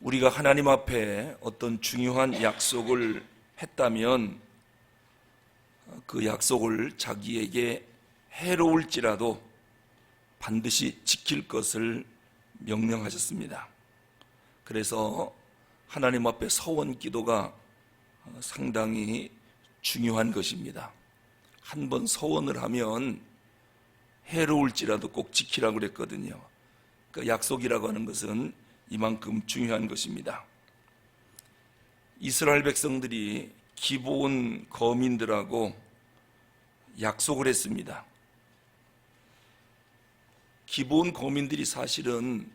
우리가 하나님 앞에 어떤 중요한 약속을 했다면 그 약속을 자기에게 해로울지라도 반드시 지킬 것을 명령하셨습니다. 그래서 하나님 앞에 서원 기도가 상당히 중요한 것입니다. 한 번 서원을 하면 해로울지라도 꼭 지키라고 그랬거든요. 그 약속이라고 하는 것은 이만큼 중요한 것입니다. 이스라엘 백성들이 기본 거민들하고 약속을 했습니다. 기본 거민들이 사실은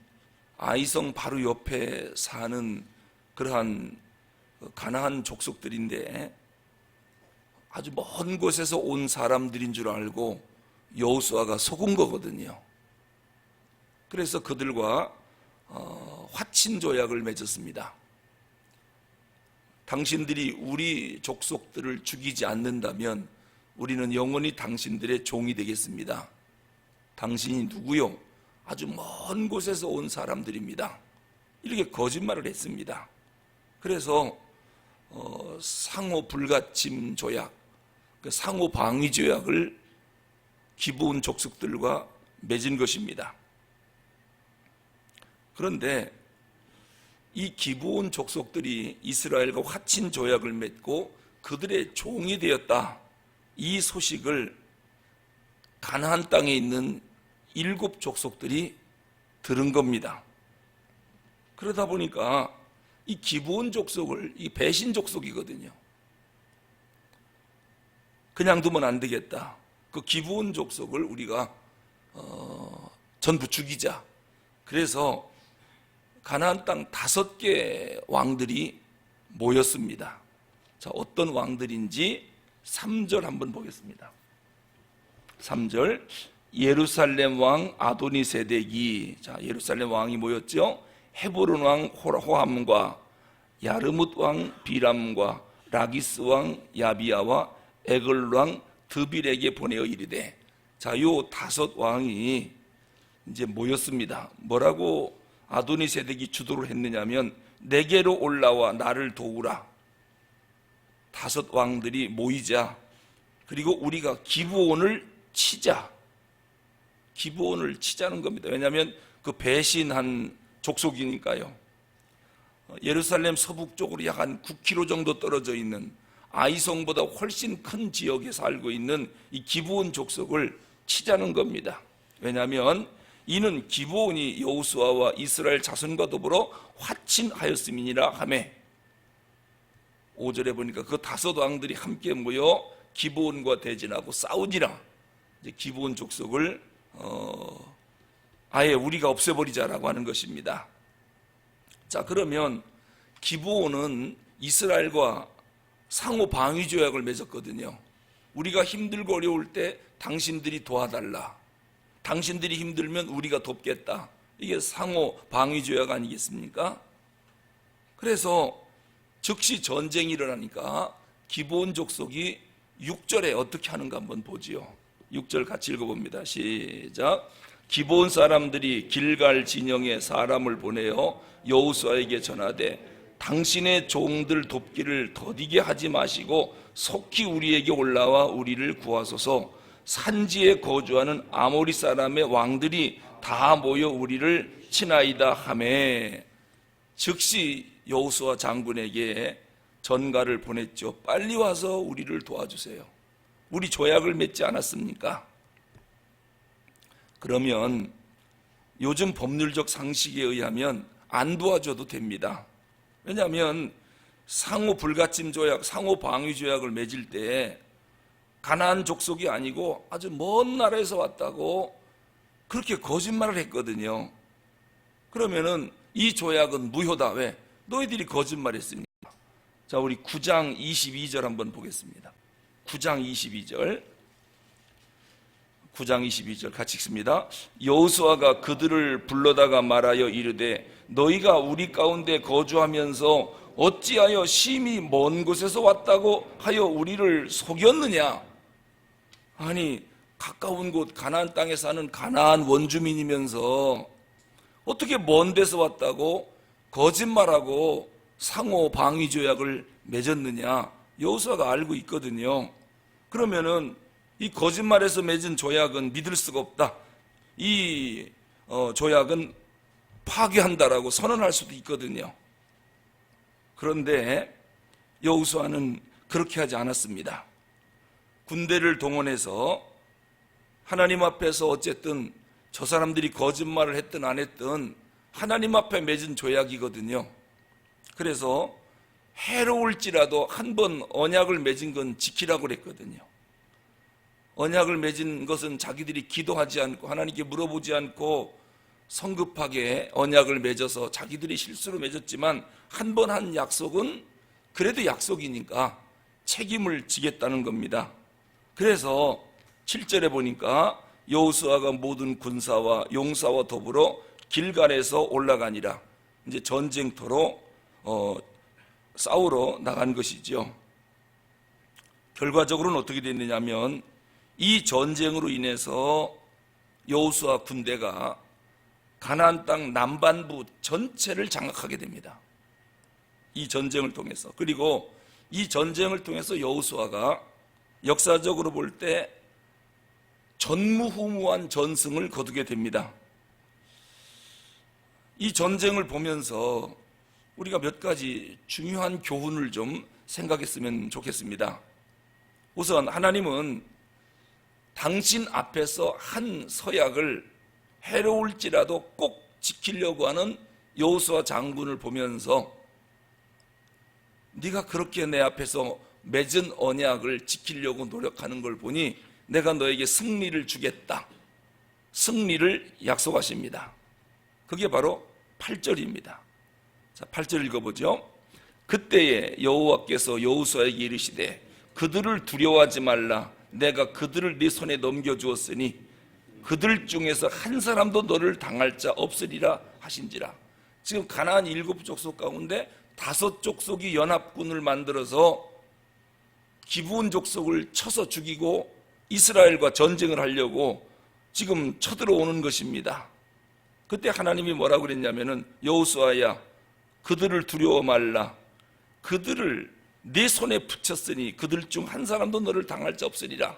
아이성 바로 옆에 사는 그러한 가나안 족속들인데 아주 먼 곳에서 온 사람들인 줄 알고 여호수아가 속은 거거든요. 그래서 그들과 어, 화친 조약을 맺었습니다. 당신들이 우리 족속들을 죽이지 않는다면 우리는 영원히 당신들의 종이 되겠습니다. 당신이 누구요? 아주 먼 곳에서 온 사람들입니다. 이렇게 거짓말을 했습니다. 그래서 어, 상호 불가침 조약, 그 상호 방위 조약을 기본 족속들과 맺은 것입니다. 그런데 이 기브온 족속들이 이스라엘과 화친 조약을 맺고 그들의 종이 되었다. 이 소식을 가나안 땅에 있는 일곱 족속들이 들은 겁니다. 그러다 보니까 이 기브온 족속을 이 배신 족속이거든요. 그냥 두면 안 되겠다. 그 기브온 족속을 우리가 어, 전부 죽이자. 그래서 가나안 땅 다섯 개 왕들이 모였습니다. 자, 어떤 왕들인지 3절 한번 보겠습니다. 3절 예루살렘 왕 아도니 세덱이 자, 예루살렘 왕이 모였죠. 헤브론 왕 호함과 야르뭇 왕 비람과 라기스 왕 야비야와 에글 왕 드빌에게 보내어 이르되 자, 요 다섯 왕이 이제 모였습니다. 뭐라고 아도니 세덱이 주도를 했느냐면 내게로 올라와 나를 도우라. 다섯 왕들이 모이자. 그리고 우리가 기부원을 치자. 기부원을 치자는 겁니다. 왜냐하면 그 배신한 족속이니까요. 예루살렘 서북쪽으로 약 한 9km 정도 떨어져 있는 아이성보다 훨씬 큰 지역에 살고 있는 이 기부원 족속을 치자는 겁니다. 왜냐하면 이는 기브온이 여호수아와 이스라엘 자손과 더불어 화친하였음이니라 하매 5절에 보니까 그 다섯 왕들이 함께 모여 기브온과 대진하고 싸우니라 이제 기브온 족속을 어, 아예 우리가 없애버리자라고 하는 것입니다. 자 그러면 기브온은 이스라엘과 상호 방위 조약을 맺었거든요. 우리가 힘들고 어려울 때 당신들이 도와달라. 당신들이 힘들면 우리가 돕겠다. 이게 상호 방위 조약 아니겠습니까? 그래서 즉시 전쟁이 일어나니까 기본 족속이 6절에 어떻게 하는가 한번 보지요. 6절 같이 읽어봅니다. 시작. 기본 사람들이 길갈 진영에 사람을 보내어 여호수아에게 전하되 당신의 종들 돕기를 더디게 하지 마시고 속히 우리에게 올라와 우리를 구하소서 산지에 거주하는 아모리 사람의 왕들이 다 모여 우리를 치나이다 하매 즉시 여호수아 장군에게 전가를 보냈죠. 빨리 와서 우리를 도와주세요. 우리 조약을 맺지 않았습니까? 그러면 요즘 법률적 상식에 의하면 안 도와줘도 됩니다. 왜냐하면 상호 불가침 조약, 상호 방위 조약을 맺을 때 가나안 족속이 아니고 아주 먼 나라에서 왔다고 그렇게 거짓말을 했거든요. 그러면은 이 조약은 무효다. 왜? 너희들이 거짓말했으니까. 자, 우리 9장 22절 한번 보겠습니다. 9장 22절. 9장 22절 같이 읽습니다. 여호수아가 그들을 불러다가 말하여 이르되 너희가 우리 가운데 거주하면서 어찌하여 심히 먼 곳에서 왔다고 하여 우리를 속였느냐? 아니 가까운 곳 가나안 땅에 사는 가나안 원주민이면서 어떻게 먼 데서 왔다고 거짓말하고 상호 방위 조약을 맺었느냐? 여호수아가 알고 있거든요. 그러면은 이 거짓말에서 맺은 조약은 믿을 수가 없다. 이 어, 조약은 파괴한다라고 선언할 수도 있거든요. 그런데 여호수아는 그렇게 하지 않았습니다. 군대를 동원해서 하나님 앞에서 어쨌든 저 사람들이 거짓말을 했든 안 했든 하나님 앞에 맺은 조약이거든요. 그래서 해로울지라도 한 번 언약을 맺은 건 지키라고 그랬거든요. 언약을 맺은 것은 자기들이 기도하지 않고 하나님께 물어보지 않고 성급하게 언약을 맺어서 자기들이 실수로 맺었지만 한 번한 약속은 그래도 약속이니까 책임을 지겠다는 겁니다. 그래서 7절에 보니까 여호수아가 모든 군사와 용사와 더불어 길갈에서 올라가니라. 이제 전쟁터로 어, 싸우러 나간 것이죠. 결과적으로는 어떻게 됐느냐면 이 전쟁으로 인해서 여호수아 군대가 가나안 땅 남반부 전체를 장악하게 됩니다. 이 전쟁을 통해서 그리고 이 전쟁을 통해서 여호수아가 역사적으로 볼 때 전무후무한 전승을 거두게 됩니다. 이 전쟁을 보면서 우리가 몇 가지 중요한 교훈을 좀 생각했으면 좋겠습니다. 우선 하나님은 당신 앞에서 한 서약을 해로울지라도 꼭 지키려고 하는 여호수아 장군을 보면서 네가 그렇게 내 앞에서 맺은 언약을 지키려고 노력하는 걸 보니 내가 너에게 승리를 주겠다. 승리를 약속하십니다. 그게 바로 8절입니다. 자, 8절 읽어보죠. 그때에 여호와께서 여호수아에게 이르시되 그들을 두려워하지 말라. 내가 그들을 네 손에 넘겨 주었으니 그들 중에서 한 사람도 너를 당할 자 없으리라 하신지라. 지금 가나안 일곱 족속 가운데 다섯 족속이 연합군을 만들어서 기브온 족속을 쳐서 죽이고 이스라엘과 전쟁을 하려고 지금 쳐들어오는 것입니다. 그때 하나님이 뭐라고 그랬냐면은 여호수아야 그들을 두려워 말라 그들을 네 손에 붙였으니 그들 중 한 사람도 너를 당할 자 없으리라.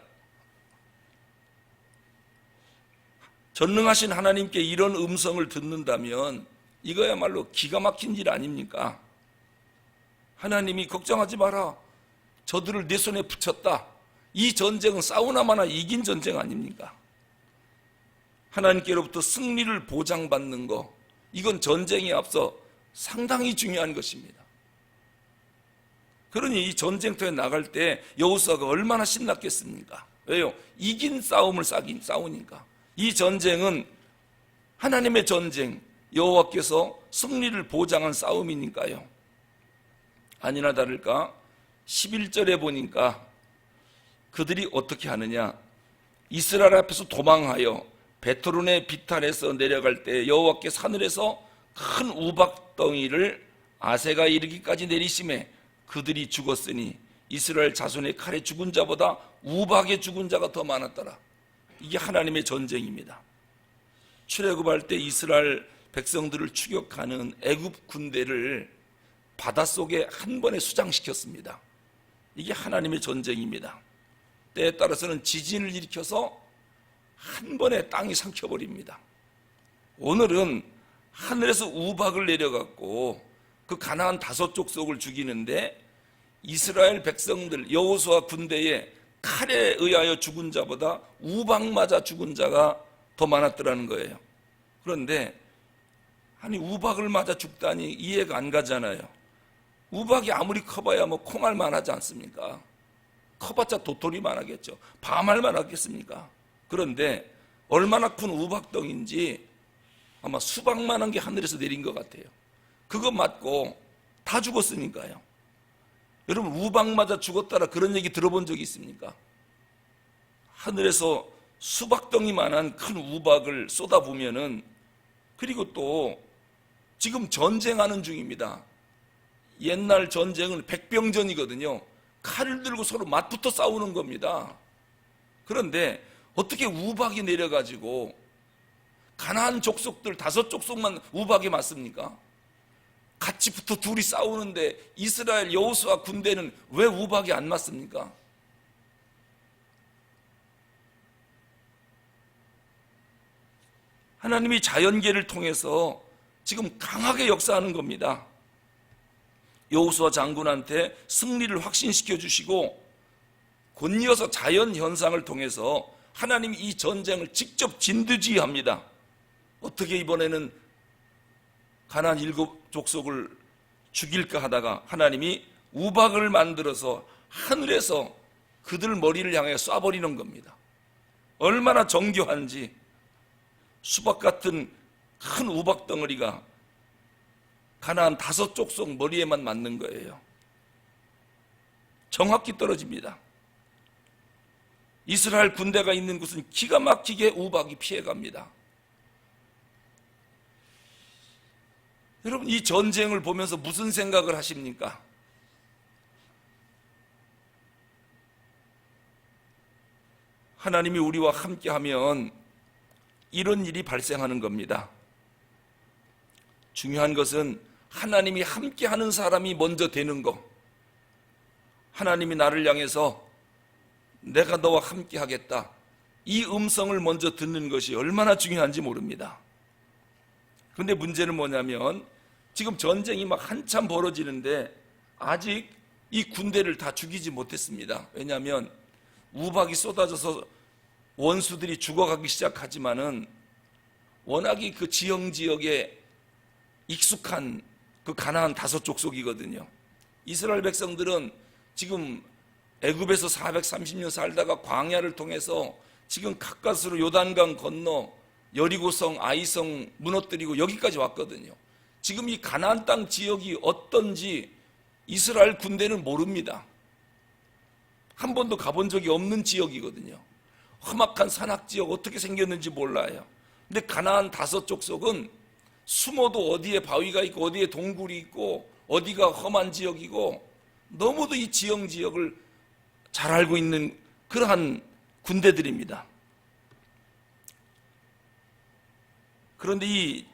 전능하신 하나님께 이런 음성을 듣는다면 이거야말로 기가 막힌 일 아닙니까? 하나님이 걱정하지 마라. 저들을 내 손에 붙였다. 이 전쟁은 싸우나 마나 이긴 전쟁 아닙니까? 하나님께로부터 승리를 보장받는 거, 이건 전쟁에 앞서 상당히 중요한 것입니다. 그러니 이 전쟁터에 나갈 때 여호수아가 얼마나 신났겠습니까? 왜요? 이긴 싸움을 싸긴 싸우니까. 이 전쟁은 하나님의 전쟁, 여호와께서 승리를 보장한 싸움이니까요. 아니나 다를까 11절에 보니까 그들이 어떻게 하느냐? 이스라엘 앞에서 도망하여 베토론의 비탈에서 내려갈 때 여호와께 하늘에서 큰 우박덩이를 아세가 이르기까지 내리심에 그들이 죽었으니 이스라엘 자손의 칼에 죽은 자보다 우박에 죽은 자가 더 많았더라. 이게 하나님의 전쟁입니다. 출애굽할 때 이스라엘 백성들을 추격하는 애굽 군대를 바닷속에 한 번에 수장시켰습니다. 이게 하나님의 전쟁입니다. 때에 따라서는 지진을 일으켜서 한 번에 땅이 삼켜버립니다. 오늘은 하늘에서 우박을 내려갖고 그 가나안 다섯 족속을 죽이는데 이스라엘 백성들 여호수아 군대에 칼에 의하여 죽은 자보다 우박 맞아 죽은 자가 더 많았더라는 거예요. 그런데 아니 우박을 맞아 죽다니 이해가 안 가잖아요. 우박이 아무리 커봐야 뭐 콩알만 하지 않습니까? 커봤자 도토리만 하겠죠. 밤알만 하겠습니까? 그런데 얼마나 큰 우박덩인지 아마 수박만한 게 하늘에서 내린 것 같아요. 그거 맞고 다 죽었으니까요. 여러분 우박 맞아 죽었다라 그런 얘기 들어본 적이 있습니까? 하늘에서 수박덩이만한 큰 우박을 쏟아부면은 그리고 또 지금 전쟁하는 중입니다. 옛날 전쟁은 백병전이거든요. 칼을 들고 서로 맞붙어 싸우는 겁니다. 그런데 어떻게 우박이 내려가지고 가나안 족속들 다섯 족속만 우박이 맞습니까? 아침부터 둘이 싸우는데 이스라엘 여호수아 군대는 왜 우박이 안 맞습니까? 하나님이 자연계를 통해서 지금 강하게 역사하는 겁니다. 여호수아 장군한테 승리를 확신시켜 주시고 곧이어서 자연 현상을 통해서 하나님이 이 전쟁을 직접 진두지휘합니다. 어떻게 이번에는 가나안 일곱 족속을 죽일까 하다가 하나님이 우박을 만들어서 하늘에서 그들 머리를 향해 쏴버리는 겁니다. 얼마나 정교한지 수박 같은 큰 우박 덩어리가 가나안 다섯 족속 머리에만 맞는 거예요. 정확히 떨어집니다. 이스라엘 군대가 있는 곳은 기가 막히게 우박이 피해갑니다. 여러분 이 전쟁을 보면서 무슨 생각을 하십니까? 하나님이 우리와 함께 하면 이런 일이 발생하는 겁니다. 중요한 것은 하나님이 함께 하는 사람이 먼저 되는 거. 하나님이 나를 향해서 내가 너와 함께 하겠다. 이 음성을 먼저 듣는 것이 얼마나 중요한지 모릅니다. 그런데 문제는 뭐냐면 지금 전쟁이 막 한참 벌어지는데 아직 이 군대를 다 죽이지 못했습니다. 왜냐하면 우박이 쏟아져서 원수들이 죽어가기 시작하지만은 워낙이 그 지형 지역에 익숙한 그 가나안 다섯 족속이거든요. 이스라엘 백성들은 지금 애굽에서 430년 살다가 광야를 통해서 지금 가까스로 요단강 건너 여리고성, 아이성 무너뜨리고 여기까지 왔거든요. 지금 이 가나안 땅 지역이 어떤지 이스라엘 군대는 모릅니다. 한 번도 가본 적이 없는 지역이거든요. 험악한 산악 지역 어떻게 생겼는지 몰라요. 근데 가나안 다섯 족속은 숨어도 어디에 바위가 있고 어디에 동굴이 있고 어디가 험한 지역이고 너무도 이 지형 지역을 잘 알고 있는 그러한 군대들입니다. 그런데 이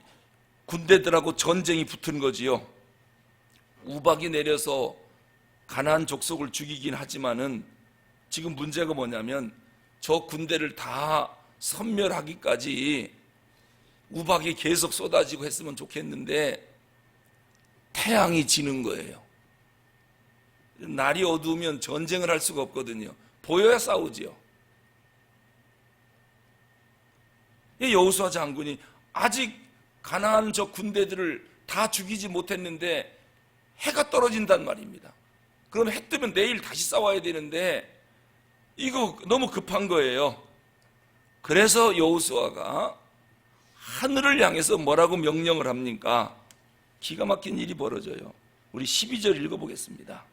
군대들하고 전쟁이 붙은 거지요. 우박이 내려서 가나안 족속을 죽이긴 하지만은 지금 문제가 뭐냐면 저 군대를 다 섬멸하기까지 우박이 계속 쏟아지고 했으면 좋겠는데 태양이 지는 거예요. 날이 어두우면 전쟁을 할 수가 없거든요. 보여야 싸우지요. 여호수아 장군이 아직 가나안 저 군대들을 다 죽이지 못했는데 해가 떨어진단 말입니다. 그럼 해 뜨면 내일 다시 싸워야 되는데 이거 너무 급한 거예요. 그래서 여호수아가 하늘을 향해서 뭐라고 명령을 합니까? 기가 막힌 일이 벌어져요. 우리 12절 읽어보겠습니다.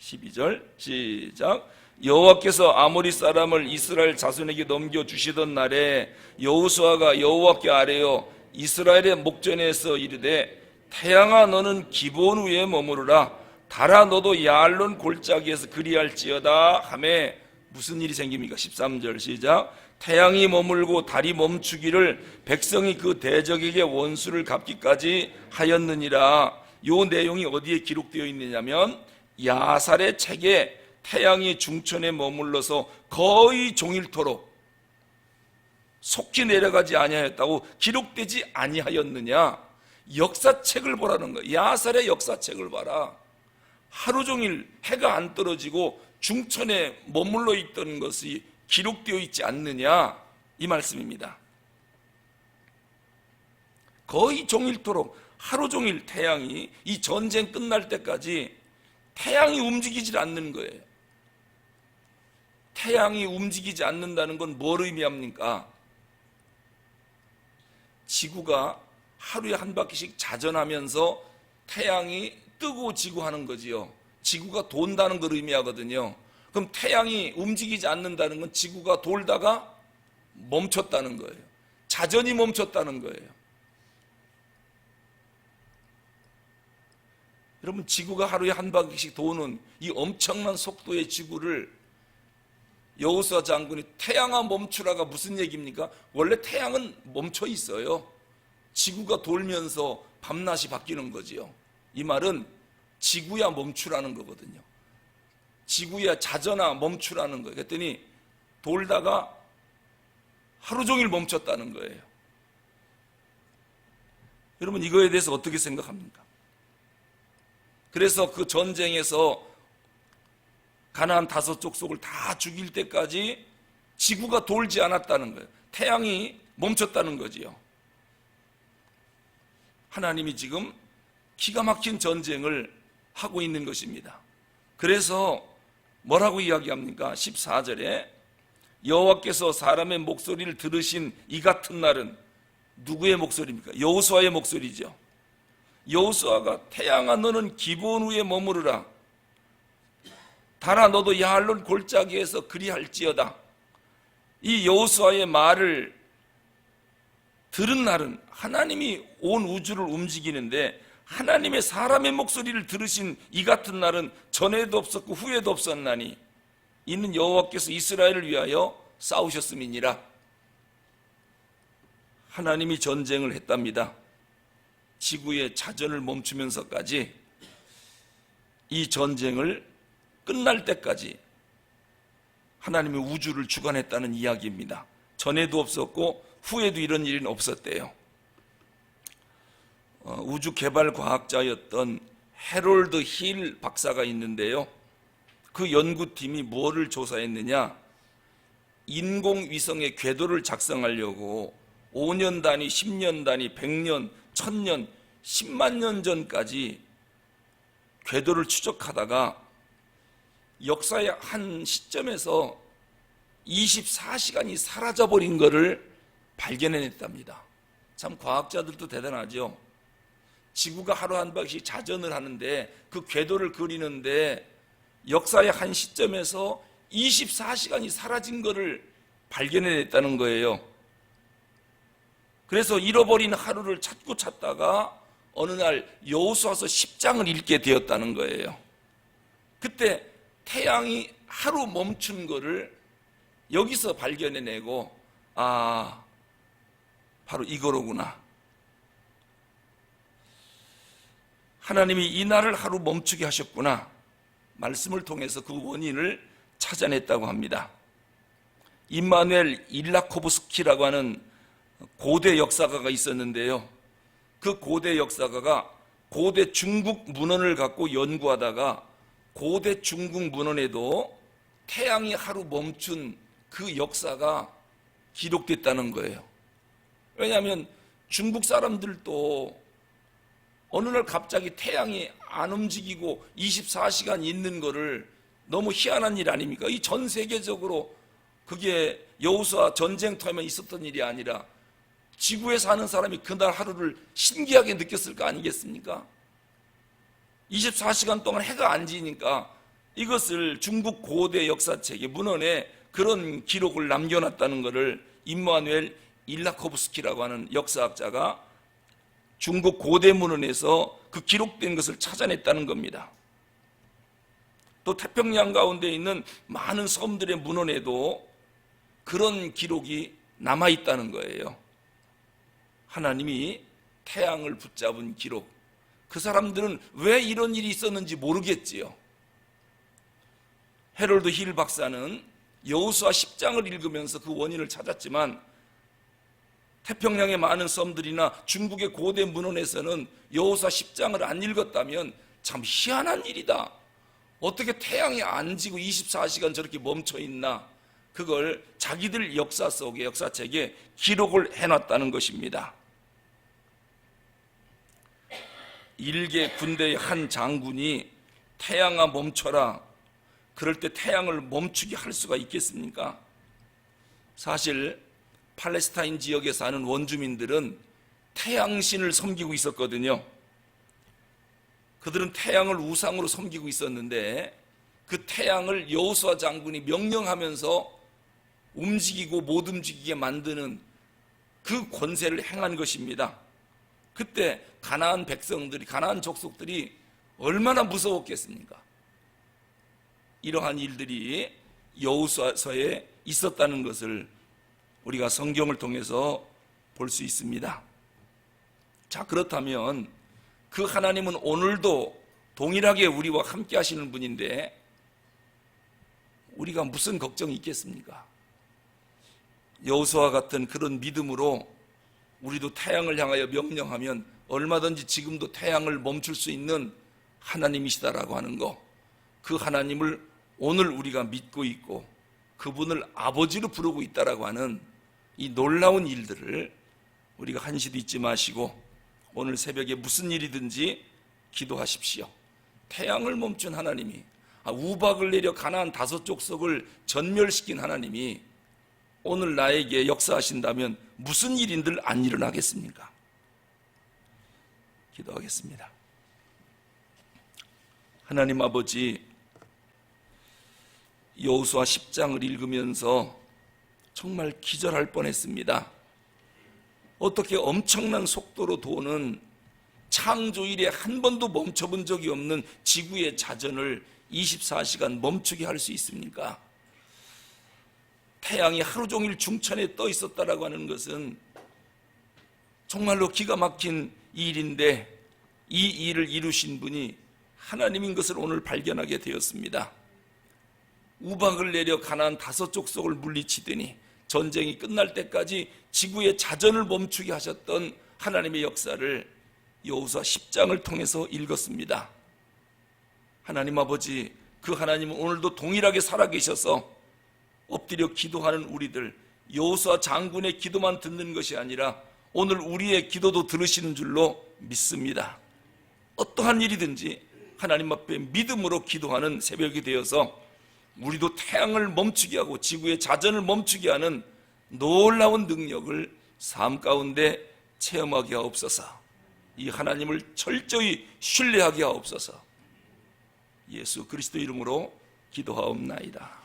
12절 시작 여호와께서 아모리 사람을 이스라엘 자손에게 넘겨 주시던 날에 여호수아가 여호와께 아뢰어 이스라엘의 목전에서 이르되 태양아 너는 기본 위에 머무르라 달아 너도 야알론 골짜기에서 그리할지어다 하매 무슨 일이 생깁니까? 13절 시작 태양이 머물고 달이 멈추기를 백성이 그 대적에게 원수를 갚기까지 하였느니라. 요 내용이 어디에 기록되어 있느냐면 야살의 책에 태양이 중천에 머물러서 거의 종일토록 속히 내려가지 아니하였다고 기록되지 아니하였느냐. 역사책을 보라는 거야. 야살의 역사책을 봐라. 하루 종일 해가 안 떨어지고 중천에 머물러 있던 것이 기록되어 있지 않느냐 이 말씀입니다 거의 종일토록 하루 종일 태양이 이 전쟁 끝날 때까지 태양이 움직이질 않는 거예요. 태양이 움직이지 않는다는 건 뭘 의미합니까? 지구가 하루에 한 바퀴씩 자전하면서 태양이 뜨고 지고 하는 거지요. 지구가 돈다는 걸 의미하거든요. 그럼 태양이 움직이지 않는다는 건 지구가 돌다가 멈췄다는 거예요. 자전이 멈췄다는 거예요. 여러분 지구가 하루에 한 바퀴씩 도는 이 엄청난 속도의 지구를 여호수아 장군이 태양아 멈추라가 무슨 얘기입니까? 원래 태양은 멈춰 있어요. 지구가 돌면서 밤낮이 바뀌는 거지요. 이 말은 지구야 멈추라는 거거든요. 지구야 자전아 멈추라는 거예요. 그랬더니 돌다가 하루 종일 멈췄다는 거예요. 여러분 이거에 대해서 어떻게 생각합니까? 그래서 그 전쟁에서 가나안 다섯 족속을 다 죽일 때까지 지구가 돌지 않았다는 거예요. 태양이 멈췄다는 거지요. 하나님이 지금 기가 막힌 전쟁을 하고 있는 것입니다. 그래서 뭐라고 이야기합니까? 14절에 여호와께서 사람의 목소리를 들으신 이 같은 날은 누구의 목소리입니까? 여호수아의 목소리죠. 여호수아가 태양아 너는 기본 위에 머무르라. 달아 너도 야할론 골짜기에서 그리할지어다. 이 여호수아의 말을 들은 날은 하나님이 온 우주를 움직이는데 하나님의 사람의 목소리를 들으신 이 같은 날은 전에도 없었고 후에도 없었나니 이는 여호와께서 이스라엘을 위하여 싸우셨음이니라. 하나님이 전쟁을 했답니다. 지구의 자전을 멈추면서까지 이 전쟁을 끝날 때까지 하나님이 우주를 주관했다는 이야기입니다. 전에도 없었고 후에도 이런 일은 없었대요. 어, 우주 개발 과학자였던 해롤드 힐 박사가 있는데요. 그 연구팀이 무엇을 조사했느냐? 인공위성의 궤도를 작성하려고 5년 단위, 10년 단위, 100년, 1000년, 10만 년 전까지 궤도를 추적하다가 역사의 한 시점에서 24시간이 사라져버린 것을 발견해냈답니다. 참 과학자들도 대단하죠. 지구가 하루 한 바퀴 자전을 하는데 그 궤도를 그리는데 역사의 한 시점에서 24시간이 사라진 것을 발견해냈다는 거예요. 그래서 잃어버린 하루를 찾고 찾다가 어느 날 여호수아서 10장을 읽게 되었다는 거예요. 그때 태양이 하루 멈춘 것을 여기서 발견해내고 아 바로 이거로구나. 하나님이 이 날을 하루 멈추게 하셨구나. 말씀을 통해서 그 원인을 찾아냈다고 합니다. 임마누엘 일라코브스키라고 하는 고대 역사가가 있었는데요. 그 고대 역사가가 고대 중국 문헌을 갖고 연구하다가 고대 중국 문헌에도 태양이 하루 멈춘 그 역사가 기록됐다는 거예요. 왜냐하면 중국 사람들도 어느 날 갑자기 태양이 안 움직이고 24시간 있는 거를 너무 희한한 일 아닙니까? 이 전 세계적으로 그게 여호수아 전쟁터에만 있었던 일이 아니라 지구에 사는 사람이 그날 하루를 신기하게 느꼈을 거 아니겠습니까? 24시간 동안 해가 안 지니까 이것을 중국 고대 역사책의 문헌에 그런 기록을 남겨놨다는 것을 임마누엘 일라코브스키라고 하는 역사학자가 중국 고대 문헌에서 그 기록된 것을 찾아냈다는 겁니다. 또 태평양 가운데 있는 많은 섬들의 문헌에도 그런 기록이 남아 있다는 거예요. 하나님이 태양을 붙잡은 기록. 그 사람들은 왜 이런 일이 있었는지 모르겠지요. 헤롤드 힐 박사는 여호수아 10장을 읽으면서 그 원인을 찾았지만 태평양의 많은 섬들이나 중국의 고대 문헌에서는 여호수아 10장을 안 읽었다면 참 희한한 일이다. 어떻게 태양이 안 지고 24시간 저렇게 멈춰 있나? 그걸 자기들 역사 속의 역사책에 기록을 해놨다는 것입니다. 일개 군대의 한 장군이 태양아 멈춰라. 그럴 때 태양을 멈추게 할 수가 있겠습니까? 사실 팔레스타인 지역에 사는 원주민들은 태양신을 섬기고 있었거든요. 그들은 태양을 우상으로 섬기고 있었는데 그 태양을 여호수아 장군이 명령하면서 움직이고 못 움직이게 만드는 그 권세를 행한 것입니다. 그때 가나안 백성들이 가나안 족속들이 얼마나 무서웠겠습니까? 이러한 일들이 여호수아서에 있었다는 것을 우리가 성경을 통해서 볼 수 있습니다. 자, 그렇다면 그 하나님은 오늘도 동일하게 우리와 함께 하시는 분인데 우리가 무슨 걱정이 있겠습니까? 여호수아 같은 그런 믿음으로 우리도 태양을 향하여 명령하면 얼마든지 지금도 태양을 멈출 수 있는 하나님이시다라고 하는 거. 그 하나님을 오늘 우리가 믿고 있고 그분을 아버지로 부르고 있다라고 하는 이 놀라운 일들을 우리가 한시도 잊지 마시고 오늘 새벽에 무슨 일이든지 기도하십시오. 태양을 멈춘 하나님이 아, 우박을 내려 가나안 다섯 족속을 전멸시킨 하나님이 오늘 나에게 역사하신다면 무슨 일인들 안 일어나겠습니까? 기도하겠습니다. 하나님 아버지 여호수아 10장을 읽으면서 정말 기절할 뻔했습니다. 어떻게 엄청난 속도로 도는 창조일에 한 번도 멈춰본 적이 없는 지구의 자전을 24시간 멈추게 할 수 있습니까? 태양이 하루 종일 중천에 떠 있었다라고 하는 것은 정말로 기가 막힌 일인데 이 일을 이루신 분이 하나님인 것을 오늘 발견하게 되었습니다. 우박을 내려 가나안 다섯 족속을 물리치더니 전쟁이 끝날 때까지 지구의 자전을 멈추게 하셨던 하나님의 역사를 여호수아 10장을 통해서 읽었습니다. 하나님 아버지 그 하나님은 오늘도 동일하게 살아계셔서 엎드려 기도하는 우리들 여호수아 장군의 기도만 듣는 것이 아니라 오늘 우리의 기도도 들으시는 줄로 믿습니다. 어떠한 일이든지 하나님 앞에 믿음으로 기도하는 새벽이 되어서 우리도 태양을 멈추게 하고 지구의 자전을 멈추게 하는 놀라운 능력을 삶 가운데 체험하게 하옵소서. 이 하나님을 철저히 신뢰하게 하옵소서. 예수 그리스도 이름으로 기도하옵나이다.